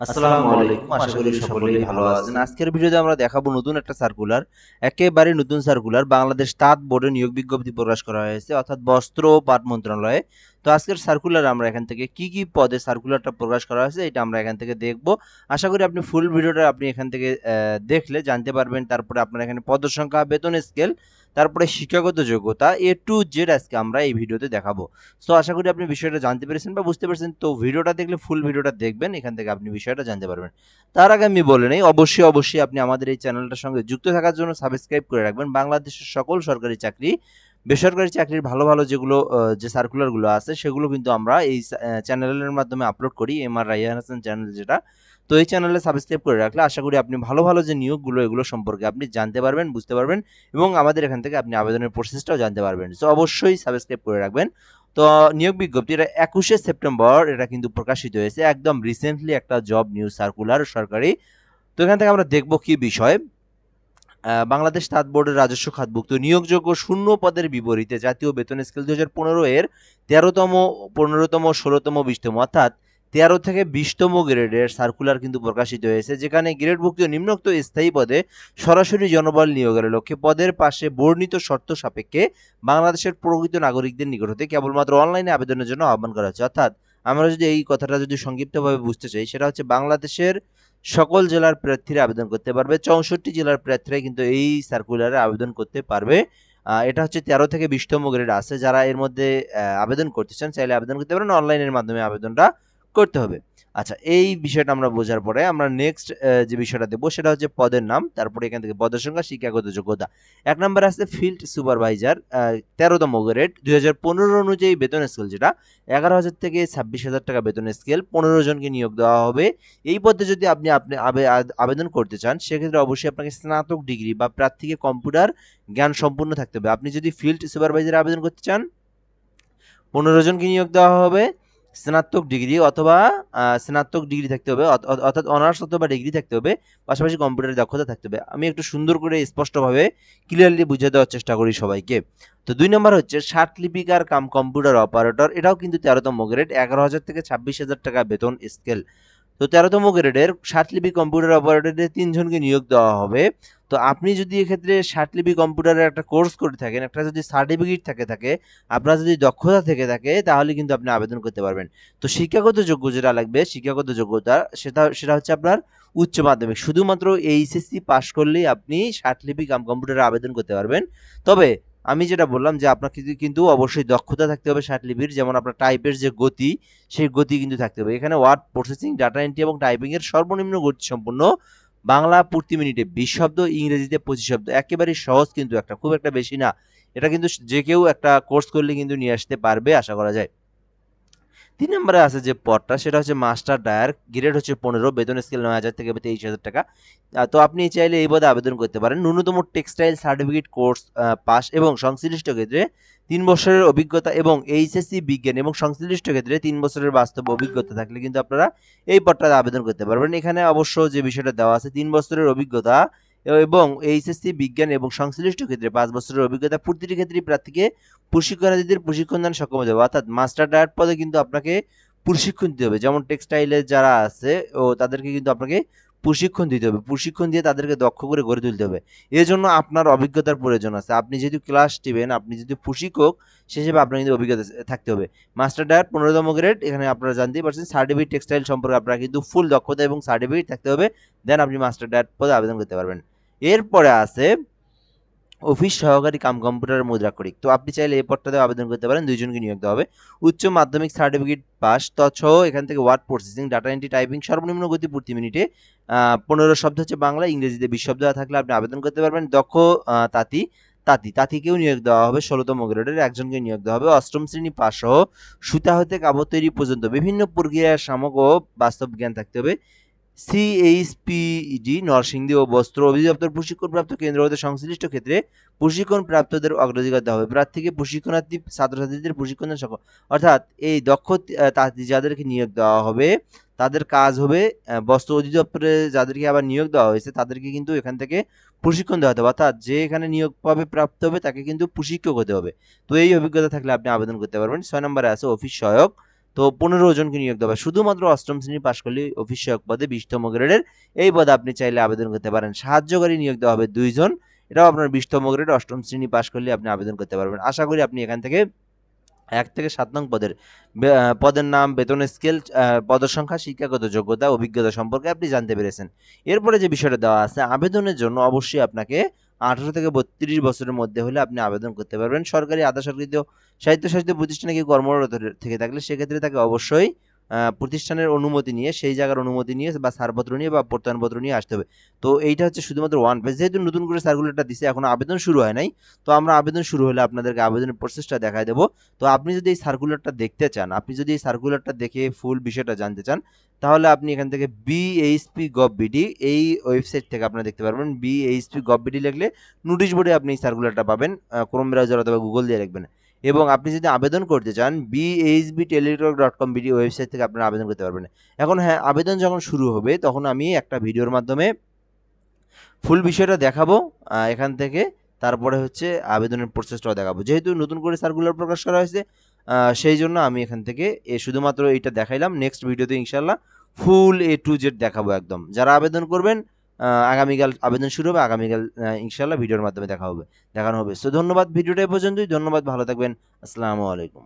আসসালামু আলাইকুম আশা করি সকলেই ভালো আছেন। আজকের ভিডিওতে আমরা দেখাবো নতুন একটা সার্কুলার একেবারে নতুন সার্কুলার বাংলাদেশ তাঁত বোর্ডের নিয়োগ বিজ্ঞপ্তি প্রকাশ করা হয়েছে অর্থাৎ বস্ত্র ও পাট মন্ত্রণালয়ে তো আজকের সার্কুলার আমরা এখান থেকে কি কি পদে সার্কুলারটা প্রকাশ করা হয়েছে, এটা আমরা এখান থেকে দেখব। আশা করি আপনি ফুল ভিডিওটা আপনি এখান থেকে দেখলে, জানতে পারবেন। তারপরে আপনার এখানে পদ সংখ্যা, বেতন স্কেল তারপরে শিক্ষাগত যোগ্যতা এ টু জেড আজকে আমরা এই ভিডিওতে দেখাবো। সো আশা করি আপনি বিষয়টা জানতে পেরেছেন বা বুঝতে পেরেছেন। তো ভিডিওটা দেখলে ফুল ভিডিওটা দেখবেন, এখান থেকে আপনি বিষয়টা জানতে পারবেন। তার আগে আমি বলে নেই, অবশ্যই অবশ্যই আপনি আমাদের এই চ্যানেলটার সঙ্গে যুক্ত থাকার জন্য সাবস্ক্রাইব করে রাখবেন। বাংলাদেশের সকল সরকারি চাকরি বেসরকারি চাকরির ভালো ভালো যেগুলো যে সার্কুলারগুলো আছে, সেগুলো কিন্তু আমরা এই চ্যানেলের মাধ্যমে আপলোড করি M R Raiyan Hasan channel যেটা। তো এই চ্যানেলে সাবস্ক্রাইব করে রাখলে আশা করি আপনি ভালো ভালো যে নিয়োগগুলো, এগুলো সম্পর্কে আপনি জানতে পারবেন, বুঝতে পারবেন এবং আমাদের এখান থেকে আপনি আবেদনের প্রসেসটাও জানতে পারবেন। তো অবশ্যই সাবস্ক্রাইব করে রাখবেন। তো নিয়োগ বিজ্ঞপ্তি এটা একুশে সেপ্টেম্বর এটা কিন্তু প্রকাশিত হয়েছে, একদম রিসেন্টলি একটা জব নিউজ সার্কুলার সরকারি। তো এখান থেকে আমরা দেখব কি বিষয়। বাংলাদেশ তাঁত বোর্ডের রাজস্ব খাতভুক্ত নিয়োগযোগ্য শূন্য পদের বিপরীতে জাতীয় বেতন স্কেল দুই হাজার পনেরো এর তেরোতম, পনেরোতম, ষোলোতম, বিশতম অর্থাৎ তেরো থেকে বিশতম গ্রেডের সার্কুলার কিন্তু প্রকাশিত হয়েছে, যেখানে গ্রেডভুক্ত নিম্নোক্ত স্থায়ী পদে সরাসরি জনবল নিয়োগের লক্ষ্যে পদের পাশে বর্ণিত শর্ত সাপেক্ষে বাংলাদেশের প্রকৃত নাগরিকদের নিকট হতে কেবলমাত্র অনলাইনে আবেদনের জন্য আহ্বান করা হচ্ছে। অর্থাৎ আমরা যদি এই কথাটা যদি সংক্ষিপ্তভাবে বুঝতে চাই, সেটা হচ্ছে বাংলাদেশের সকল জেলার প্রার্থীরা আবেদন করতে পারবে। চৌষট্টি জেলার প্রার্থীরা কিন্তু এই সার্কুলারে আবেদন করতে পারবে। এটা হচ্ছে তেরো থেকে বিশতম গ্রেড আছে। যারা এর মধ্যে আবেদন করতে চান, চাইলে আবেদন করতে পারেন। অনলাইনের মাধ্যমে আবেদনটা করতে হবে। আচ্ছা এই বিষয়টা আমরা বোঝার পরে আমরা নেক্সট যে বিষয়টা দেবো সেটা হচ্ছে পদের নাম, তারপরে এখান থেকে পদের সংখ্যা, শিক্ষাগত যোগ্যতা। এক নম্বর আছে ফিল্ড সুপারভাইজার তেরোতম গ্রেড দুই হাজার পনেরো অনুযায়ী বেতন স্কেল যেটা, এগারো হাজার থেকে ছাব্বিশ হাজার টাকা বেতন স্কেল পনেরো জনকে নিয়োগ দেওয়া হবে। এই পদে যদি আপনি আপনি আবে- আবেদন করতে চান, সেক্ষেত্রে অবশ্যই আপনাকে স্নাতক ডিগ্রি বা প্রার্থীকে কম্পিউটার জ্ঞান সম্পূর্ণ থাকতে হবে। আপনি যদি ফিল্ড সুপারভাইজারে আবেদন করতে চান, পনেরো জনকে নিয়োগ দেওয়া হবে। স্নাতক ডিগ্রি অথবা স্নাতক ডিগ্রি থাকতে হবে অর্থাৎ অনার্স অথবা ডিগ্রি থাকতে হবে, পাশাপাশি কম্পিউটারের দক্ষতা থাকতে হবে। আমি একটু সুন্দর করে স্পষ্টভাবে ক্লিয়ারলি বুঝিয়ে দেওয়ার চেষ্টা করি সবাইকে। তো দুই নম্বর হচ্ছে ষাট লিপিকার কাম কম্পিউটার অপারেটর, এটাও কিন্তু তেরোতম গ্রেড এগারো হাজার থেকে ছাব্বিশ হাজার টাকা বেতন স্কেল তো তেরোতম গ্রেডের ষাট লিপি কম্পিউটার অপারেটরের তিনজনকে নিয়োগ দেওয়া হবে। তো আপনি যদি এক্ষেত্রে ষাট লিপি কম্পিউটারের একটা কোর্স করে থাকেন, একটা যদি সার্টিফিকেট থাকে থাকে, আপনার যদি দক্ষতা থেকে থাকে, তাহলে কিন্তু আপনি আবেদন করতে পারবেন। তো শিক্ষাগত যোগ্য যেটা লাগবে, শিক্ষাগত যোগ্যতা, সেটা সেটা হচ্ছে আপনার উচ্চ মাধ্যমিক। শুধুমাত্র এইচএসসি পাশ করলেই আপনি ষাট লিপি কাম, কম্পিউটারে আবেদন করতে পারবেন। তবে আমি যেটা বললাম যে আপনাকে কিন্তু অবশ্যই দক্ষতা থাকতে হবে লিপির, যেমন আপনার টাইপের যে গতি, সেই গতি কিন্তু থাকতে হবে। এখানে ওয়ার্ড প্রসেসিং ডাটা এন্ট্রি এবং টাইপিংয়ের সর্বনিম্ন গতি সম্পন্ন বাংলা প্রতি মিনিটে বিশ শব্দ, ইংরেজিতে পঁচিশ শব্দ, একেবারে সহজ কিন্তু একটা, খুব একটা বেশি না। এটা কিন্তু যে কেউ একটা কোর্স করলে কিন্তু নিয়ে আসতে পারবে, আশা করা যায়। তিন নম্বরে আছে যে পদটা সেটা হচ্ছে মাস্টার ডায়ার গ্রেড হচ্ছে পনেরো, বেতন স্কেল নয় হাজার থেকে তেইশ হাজার টাকা। তো আপনি চাইলে এই পদে আবেদন করতে পারেন। ন্যূনতম টেক্সটাইল সার্টিফিকেট কোর্স পাস এবং সংশ্লিষ্ট ক্ষেত্রে তিন বছরের অভিজ্ঞতা এবং এইচএসসি বিজ্ঞান এবং সংশ্লিষ্ট ক্ষেত্রে তিন বছরের বাস্তব অভিজ্ঞতা থাকলে কিন্তু আপনারা এই পদটাতে আবেদন করতে পারবেন। এখানে অবশ্য যে বিষয়টা দেওয়া আছে, তিন বছরের অভিজ্ঞতা এবং এইচএসসি বিজ্ঞান এবং সংশ্লিষ্ট ক্ষেত্রে পাঁচ বছরের অভিজ্ঞতা প্রতিটি ক্ষেত্রে প্রার্থীকে প্রশিক্ষণার্থীদের প্রশিক্ষণ দান সক্ষম হতে হবে। অর্থাৎ মাস্টার ডায়ার পদে কিন্তু আপনাকে প্রশিক্ষণ দিতে হবে। যেমন টেক্সটাইলের যারা আছে ও তাদেরকে কিন্তু আপনাকে প্রশিক্ষণ দিতে হবে। প্রশিক্ষণ দিয়ে তাদেরকে দক্ষ করে গড়ে তুলতে হবে। এজন্য জন্য আপনার অভিজ্ঞতার প্রয়োজন আছে। আপনি যেহেতু ক্লাস টিবেন আপনি যদি প্রশিক্ষক সে হিসেবে আপনার কিন্তু অভিজ্ঞতা থাকতে হবে। মাস্টার ডায়ার পনেরোতম গ্রেড এখানে আপনারা জানতেই পারছেন সার্টিফিকেট টেক্সটাইল সম্পর্কে আপনার কিন্তু ফুল দক্ষতা এবং সার্টিফিকেট থাকতে হবে। দেন আপনি মাস্টার ডায়ার পদে আবেদন করতে পারবেন। এরপরে আছে অফিস সহকারী কাম কম্পিউটার মুদ্রাক্ষরিক তো আপনি চাইলে এই পদটাতে আবেদন করতে পারেন, দুইজনকে নিয়োগ দেওয়া হবে। উচ্চ মাধ্যমিক সার্টিফিকেট পাস তৎসহ এখান থেকে word processing data entry typing সর্বনিম্ন গতি প্রতি মিনিটে পনেরো শব্দ হচ্ছে বাংলা, ইংরেজিতে বিশ শব্দ থাকলে আপনি আবেদন করতে পারবেন। দক্ষ তাঁতি তাঁতি, তাঁতিকেও নিয়োগ দেওয়া হবে, ষোলোতম গ্রেডের একজনকে নিয়োগ দেওয়া হবে। অষ্টম শ্রেণি পাস সহ সুতা হতে কাপড় তৈরি পর্যন্ত বিভিন্ন প্রক্রিয়ার সামগ্র ও বাস্তব জ্ঞান থাকতে হবে। সিএইচপিডি নরসিংদী ও বস্ত্র অধিদপ্তর প্রশিক্ষণপ্রাপ্ত কেন্দ্র হতে সংশ্লিষ্ট ক্ষেত্রে প্রশিক্ষণ প্রাপ্তদের অগ্রাধিকার দেওয়া হবে। প্রার্থীকে প্রশিক্ষণার্থী, ছাত্রছাত্রীদের প্রশিক্ষণ সকল অর্থাৎ এই দক্ষ যাদেরকে নিয়োগ দেওয়া হবে, তাদের কাজ হবে বস্ত্র অধিদপ্তরে যাদেরকে আবার নিয়োগ দেওয়া হয়েছে, তাদেরকে কিন্তু এখান থেকে প্রশিক্ষণ দেওয়া হবে। অর্থাৎ যে এখানে নিয়োগ পাবে, প্রাপ্ত হবে, তাকে কিন্তু প্রশিক্ষক হতে হবে। তো এই অভিজ্ঞতা থাকলে আপনি আবেদন করতে পারবেন। ছয় নম্বরে আছে অফিস সহায়ক। তো পনেরো জনকে নিয়োগ দেওয়া শুধুমাত্র অষ্টম শ্রেণি পাশ করলে অফিস সহায়ক পদে বিশতম গ্রেডের এই পদে আপনি চাইলে আবেদন করতে পারেন। সাহায্যকারী নিয়োগ দেওয়া হবে দুইজন এটাও আপনার বিশতম গ্রেড, অষ্টম শ্রেণি পাশ করলে আপনি আবেদন করতে পারবেন। আশা করি আপনি এখান থেকে এক থেকে সাত নং পদের পদের নাম, বেতন স্কেল পদের সংখ্যা শিক্ষাগত যোগ্যতা, অভিজ্ঞতা সম্পর্কে আপনি জানতে পেরেছেন। এরপরে যে বিষয়টা দেওয়া আছে, আবেদনের জন্য অবশ্যই আপনাকে আঠারো থেকে বত্রিশ বছরের মধ্যে হলে আপনি আবেদন করতে পারবেন। সরকারি আধা সাহিত্য সাহিত্য প্রতিষ্ঠানে গিয়ে কর্মরত থেকে থাকলে সেক্ষেত্রে তাকে অবশ্যই প্রতিষ্ঠানের অনুমতি নিয়ে, সেই জায়গার অনুমতি নিয়ে বা ছাড়পত্র নিয়ে বা প্রত্যয়নপত্র নিয়ে আসতে হবে। তো এইটা হচ্ছে শুধুমাত্র ওয়ান পেজ যেহেতু নতুন করে সার্কুলারটা দিছে, এখন আবেদন শুরু হয় নাই। তো আমরা আবেদন শুরু হলে আপনাদেরকে আবেদনের প্রসেসটা দেখায় দেবো। তো আপনি যদি এই সার্কুলারটা দেখতে চান, আপনি যদি এই সার্কুলারটা দেখে ফুল বিষয়টা জানতে চান, তাহলে আপনি এখান থেকে বিএইচপি গভ বিডি এই ওয়েবসাইট থেকে আপনারা দেখতে পারবেন। বিএইচপি গভ বিডি লিখলে নোটিশ বোর্ডে আপনি এই সার্কুলারটা পাবেন। ক্রোম ব্রাউজার অথবা গুগল দিয়ে রাখবেন এবং আপনি যদি আবেদন করতে চান BHB Teletalk dot com BD website থেকে আপনারা আবেদন করতে পারবেন। এখন হ্যাঁ আবেদন যখন শুরু হবে, তখন আমি একটা ভিডিওর মাধ্যমে ফুল বিষয়টা দেখাবো এখান থেকে। তারপরে হচ্ছে আবেদনের প্রসেসটাও দেখাবো। যেহেতু নতুন করে সার্কুলার প্রকাশ করা হয়েছে সেই জন্য আমি এখান থেকে এ শুধুমাত্র এইটা দেখাইলাম। নেক্সট ভিডিওতে ইনশাল্লাহ ফুল এ টু জেড দেখাবো একদম। যারা আবেদন করবেন আগামীকাল আবেদন শুরু হবে, আগামীকাল ইনশাল্লাহ ভিডিওর মাধ্যমে দেখা হবে, দেখানো হবে। সো ধন্যবাদ ভিডিওটা পর্যন্তই, ধন্যবাদ, ভালো থাকবেন, আসসালামু আলাইকুম।